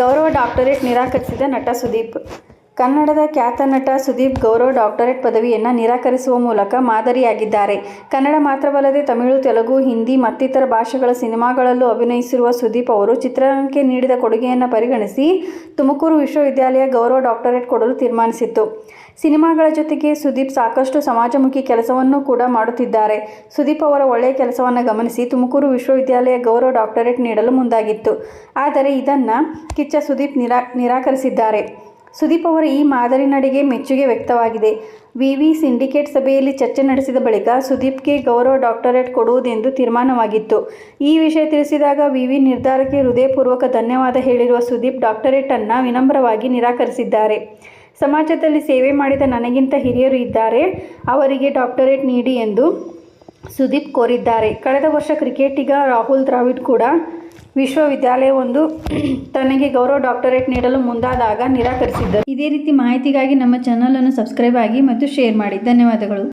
ಗೌರವ ಡಾಕ್ಟರೇಟ್ ನಿರಾಕರಿಸಿದ ನಟ ಸುದೀಪ್. ಕನ್ನಡದ ಖ್ಯಾತ ನಟ ಸುದೀಪ್ ಗೌರವ ಡಾಕ್ಟರೇಟ್ ಪದವಿಯನ್ನು ನಿರಾಕರಿಸುವ ಮೂಲಕ ಮಾದರಿಯಾಗಿದ್ದಾರೆ. ಕನ್ನಡ ಮಾತ್ರವಲ್ಲದೆ ತಮಿಳು, ತೆಲುಗು, ಹಿಂದಿ ಮತ್ತಿತರ ಭಾಷೆಗಳ ಸಿನಿಮಾಗಳಲ್ಲೂ ಅಭಿನಯಿಸಿರುವ ಸುದೀಪ್ ಅವರು ಚಿತ್ರರಂಗಕ್ಕೆ ನೀಡಿದ ಕೊಡುಗೆಯನ್ನು ಪರಿಗಣಿಸಿ ತುಮಕೂರು ವಿಶ್ವವಿದ್ಯಾಲಯ ಗೌರವ ಡಾಕ್ಟರೇಟ್ ಕೊಡಲು ತೀರ್ಮಾನಿಸಿತ್ತು. ಸಿನಿಮಾಗಳ ಜೊತೆಗೆ ಸುದೀಪ್ ಸಾಕಷ್ಟು ಸಮಾಜಮುಖಿ ಕೆಲಸವನ್ನು ಕೂಡ ಮಾಡುತ್ತಿದ್ದಾರೆ. ಸುದೀಪ್ ಅವರ ಒಳ್ಳೆಯ ಕೆಲಸವನ್ನು ಗಮನಿಸಿ ತುಮಕೂರು ವಿಶ್ವವಿದ್ಯಾಲಯ ಗೌರವ ಡಾಕ್ಟರೇಟ್ ನೀಡಲು ಮುಂದಾಗಿತ್ತು. ಆದರೆ ಇದನ್ನು ಕಿಚ್ಚ ಸುದೀಪ್ ನಿರಾ, ನಿರಾಕರಿಸಿದ್ದಾರೆ. ಸುದೀಪ್ ಅವರ ಈ ಮಾದರಿ ನಡೆಗೆ ಮೆಚ್ಚುಗೆ ವ್ಯಕ್ತವಾಗಿದೆ. ವಿವಿ ಸಿಂಡಿಕೇಟ್ ಸಭೆಯಲ್ಲಿ ಚರ್ಚೆ ನಡೆಸಿದ ಬಳಿಕ ಸುದೀಪ್ಗೆ ಗೌರವ ಡಾಕ್ಟರೇಟ್ ಕೊಡುವುದೆಂದು ತೀರ್ಮಾನವಾಗಿತ್ತು. ಈ ವಿಷಯ ತಿಳಿಸಿದಾಗ ವಿವಿ ನಿರ್ಧಾರಕ್ಕೆ ಹೃದಯಪೂರ್ವಕ ಧನ್ಯವಾದ ಹೇಳಿರುವ ಸುದೀಪ್ ಡಾಕ್ಟರೇಟನ್ನು ವಿನಮ್ರವಾಗಿ ನಿರಾಕರಿಸಿದ್ದಾರೆ. ಸಮಾಜದಲ್ಲಿ ಸೇವೆ ಮಾಡಿದ ನನಗಿಂತ ಹಿರಿಯರು ಇದ್ದಾರೆ. ಅವರಿಗೆ ಡಾಕ್ಟರೇಟ್ ನೀಡಿ ಎಂದು ಸುದೀಪ್ ಕೋರಿದ್ದಾರೆ. ಕಳೆದ ವರ್ಷ ಕ್ರಿಕೆಟಿಗ ರಾಹುಲ್ ದ್ರಾವಿಡ್ ಕೂಡ ವಿಶ್ವವಿದ್ಯಾಲಯವೊಂದು ತನಗೆ ಗೌರವ ಡಾಕ್ಟರೇಟ್ ನೀಡಲು ಮುಂದಾದಾಗ ನಿರಾಕರಿಸಿದ್ದರು. ಇದೇ ರೀತಿ ಮಾಹಿತಿಗಾಗಿ ನಮ್ಮ ಚಾನಲನ್ನು ಸಬ್ಸ್ಕ್ರೈಬ್ ಆಗಿ ಮತ್ತು ಶೇರ್ ಮಾಡಿ. ಧನ್ಯವಾದಗಳು.